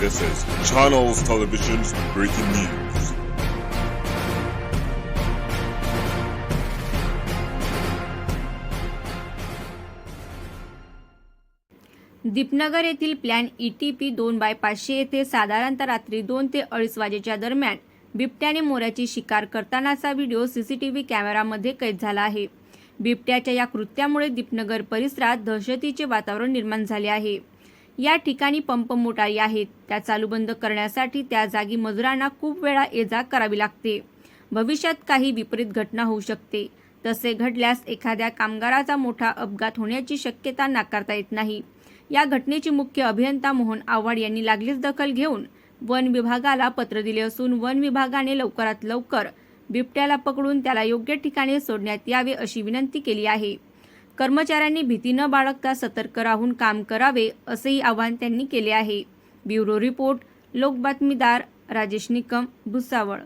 This is Channels Television's breaking news. Deepnagar येथील plan E T P दोन by पाचशे येथे साधारणतः रात्री दोन ते अडीच वाजेच्या दरम्यान बिबट्याने मोऱ्याची शिकार करतानाचा व्हिडिओ सीसीटीव्ही कॅमेरामध्ये कैद झाला आहे बिबट्याच्या या कृत्यामुळे दीपनगर परिसरात दहशतीचे वातावरण निर्माण झाले आहे या ठिकाणी पंप मोटारी आहेत. त्या चालू बंद करण्यासाठी त्या जागी मजुरांना खूप वेळा ये जा करावी लागते. भविष्यात काही विपरीत घटना होऊ शकते. तसे घडल्यास एखाद्या कामगाराचा मोठा अपघात होण्याची शक्यता नाकारता येत नाही. या घटनेची मुख्य अभियंता मोहन आव्हाड यांनी लागलीच दखल घेऊन वन विभागाला पत्र दिले असून वन विभागाने लवकरात लवकर बिबट्याला पकडून त्याला योग्य ठिकाणी सोडण्यात यावे अशी विनंती केली आहे. कर्मचाऱ्यांनी भीती न बाळगता सतर्क राहून काम करावे असेही आवाहन त्यांनी केले आहे. ब्युरो रिपोर्ट लोकबातमीदार राजेश निकम भुसावळ.